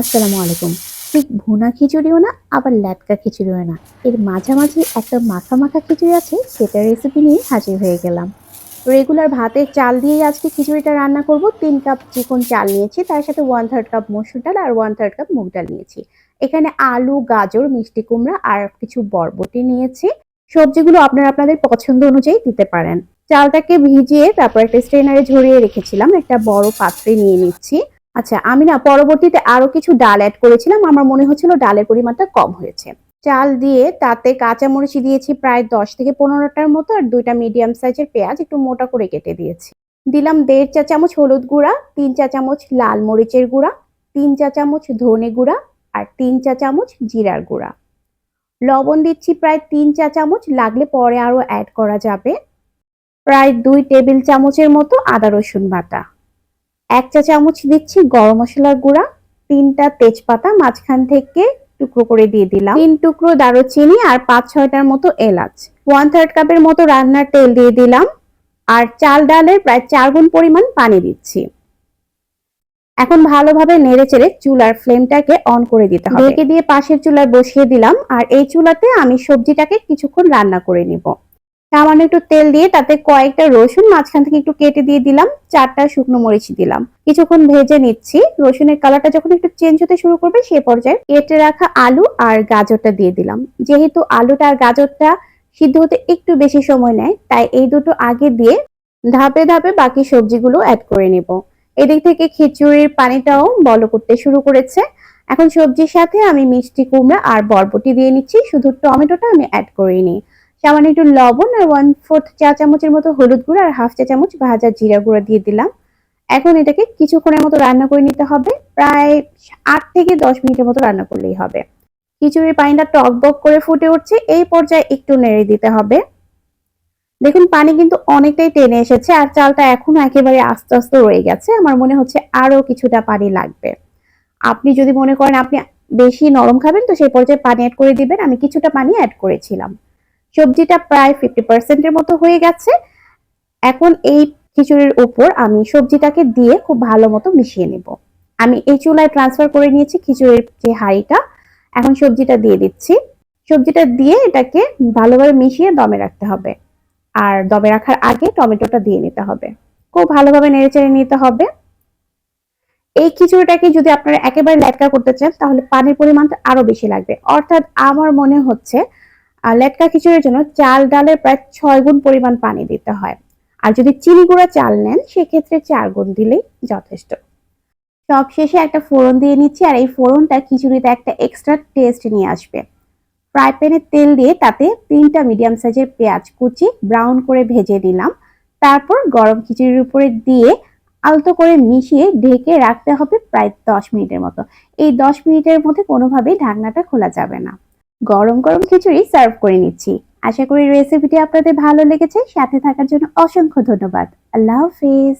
আসসালামু আলাইকুম। ঠিক ভুনা খিচুড়িও না, আবার ল্যাটকা খিচুড়িও না। এর মাঝামাঝি একটা মাখা মাখা খিচুড়ি আছে সেটা রেসিপি নিয়ে হাজির হয়ে গেলাম। রেগুলার ভাতের চাল দিয়েই আজকে খিচুড়িটা রান্না করব। তিন কাপ চিকন চাল নিয়েছি, তার সাথে ওয়ান থার্ড কাপ মসুর ডাল আর ওয়ান থার্ড কাপ মুগ ডাল নিয়েছি। এখানে আলু, গাজর, মিষ্টি কুমড়া আর কিছু বরবটি নিয়েছি। সবজিগুলো আপনারা আপনাদের পছন্দ অনুযায়ী দিতে পারেন। চালটাকে ভিজিয়ে তারপর একটা স্ট্রেনারে ঝরিয়ে রেখেছিলাম। একটা বড় পাত্রে নিয়ে নিচ্ছি। আচ্ছা আমি না পরবর্তীতে আরও কিছু ডাল অ্যাড করেছিলাম। আমার মনে হচ্ছিল ডালের পরিমাণটা কম হয়েছে। চাল দিয়ে তাতে কাঁচামরিচ দিয়েছি প্রায় দশ থেকে পনেরোটার মতো আর দুইটা মিডিয়াম সাইজের পেঁয়াজ একটু মোটা করে কেটে দিয়েছি। দিলাম দেড় চা চামচ হলুদ গুঁড়া, তিন চা চামচ লাল মরিচের গুঁড়া, তিন চা চামচ ধনে গুঁড়া আর তিন চা চামচ জিরার গুঁড়া। লবণ দিচ্ছি প্রায় তিন চা চামচ, লাগলে পরে আরও অ্যাড করা যাবে। প্রায় দুই টেবিল চামচের মতো আদা রসুন বাটা। এক চা চামচ দিচ্ছি গরম মশলার গুঁড়া, তিনটা তেজপাতা, মাঝখান থেকে টুকরো করে দিয়ে দিলাম। তিন টুকরো দারুচিনি আর পাঁচ ছয়টার মতো এলাচ। ওয়ান থার্ড কাপের মতো রান্নার তেল দিয়ে দিলাম। আর চাল ডালের প্রায় চার গুণ পরিমাণ পানি দিচ্ছি। এখন ভালোভাবে নেড়ে চেড়ে চুলার ফ্লেমটাকে অন করে দিতে হবে। ঢেকে দিয়ে পাশের চুলায় বসিয়ে দিলাম। আর এই চুলাতে আমি সবজিটাকে কিছুক্ষণ রান্না করে নিব। সামান্য একটু তেল দিয়ে তাতে কয়েকটা রসুন মাঝখান থেকে একটু কেটে দিয়ে দিলাম, চারটা শুকনো মরিচ দিলাম। কিছুক্ষণ ভেজে নিচ্ছি। রসুনের কালারটা যখন একটু চেঞ্জ হতে শুরু করবে সে পর্যায়ে কেটে রাখা আলু আর গাজরটা দিয়ে দিলাম। যেহেতু আলুটা আর গাজরটা সিদ্ধ হতে একটু বেশি সময় নেয়, তাই এই দুটো আগে দিয়ে ধাপে ধাপে বাকি সবজিগুলো অ্যাড করে নিব। এদিক থেকে খিচুড়ির পানিটাও বল করতে শুরু করেছে। এখন সবজির সাথে আমি মিষ্টি কুমড়া আর বরবটি দিয়ে নিচ্ছি। শুধু টমেটোটা আমি অ্যাড করিনি। সামান্য একটু লবণ আর ওয়ান ফোর্থ চা চামচের মতো হলুদ গুঁড়ো আর হাফ চা চামচ ভাজা জিরা গুঁড়ো দিয়ে দিলাম। এখন এটাকে কিছুক্ষণের মতো রান্না করে নিতে হবে। প্রায় আট থেকে দশ মিনিটের মতো রান্না করলেই হবে। খিচুড়ির পানিটা টক বক করে ফুটে উঠছে। এই পর্যায়ে একটু নেড়ে দিতে হবে। দেখুন, পানি কিন্তু অনেকটাই টেনে এসেছে আর চালটা এখনও একেবারে আস্তে আস্তে রয়ে গেছে। আমার মনে হচ্ছে আরও কিছুটা পানি লাগবে। আপনি যদি মনে করেন আপনি বেশি নরম খাবেন, তো সেই পর্যায়ে পানি অ্যাড করে দিবেন। আমি কিছুটা পানি অ্যাড করেছিলাম। সবজিটা প্রায় ফিফটি পার্সেন্টের মতো হয়ে গেছে। এখন এই খিচুড়ির উপর আমি সবজিটাকে দিয়ে খুব ভালো মতো মিশিয়ে নেব। আমি এই চুলায় ট্রান্সফার করে নিয়েছি খিচুড়ির যে হাঁড়িটা। এখন সবজিটা দিয়ে দিচ্ছি। সবজিটা দিয়ে এটাকে ভালোভাবে মিশিয়ে দমে রাখতে হবে। আর দমে রাখার আগে টমেটোটা দিয়ে নিতে হবে। খুব ভালোভাবে নেড়েচেড়ে নিতে হবে। এই খিচুড়িটাকে যদি আপনারা একেবারে ল্যাটকা করতে চান, তাহলে পানির পরিমাণটা আরও বেশি লাগবে। অর্থাৎ আমার মনে হচ্ছে আর লেটকা খিচুড়ির জন্য চাল ডালের প্রায় ছয় গুণ পরিমাণ পানি দিতে হয়। আর যদি চিনি গুঁড়া চাল নেন, সেক্ষেত্রে চার গুণ দিলেই যথেষ্ট। সব শেষে একটা ফোড়ন দিয়ে নিচ্ছি, আর এই ফোড়নটা খিচুড়িতে একটা এক্সট্রা টেস্ট নিয়ে আসবে। ফ্রাই প্যানে তেল দিয়ে তাতে তিনটা মিডিয়াম সাইজের পেঁয়াজ কুচি ব্রাউন করে ভেজে দিলাম তারপর গরম খিচুড়ির উপরে দিয়ে আলতো করে মিশিয়ে ঢেকে রাখতে হবে প্রায় দশ মিনিটের মতো। এই দশ মিনিটের মধ্যে কোনোভাবেই ঢাকনাটা খোলা যাবে না। গরম গরম খিচুড়ি সার্ভ করে নিচ্ছি। আশা করি রেসিপিটি আপনাদের ভালো লেগেছে। সাথে থাকার জন্য অসংখ্য ধন্যবাদ। আল্লাহ হাফিজ।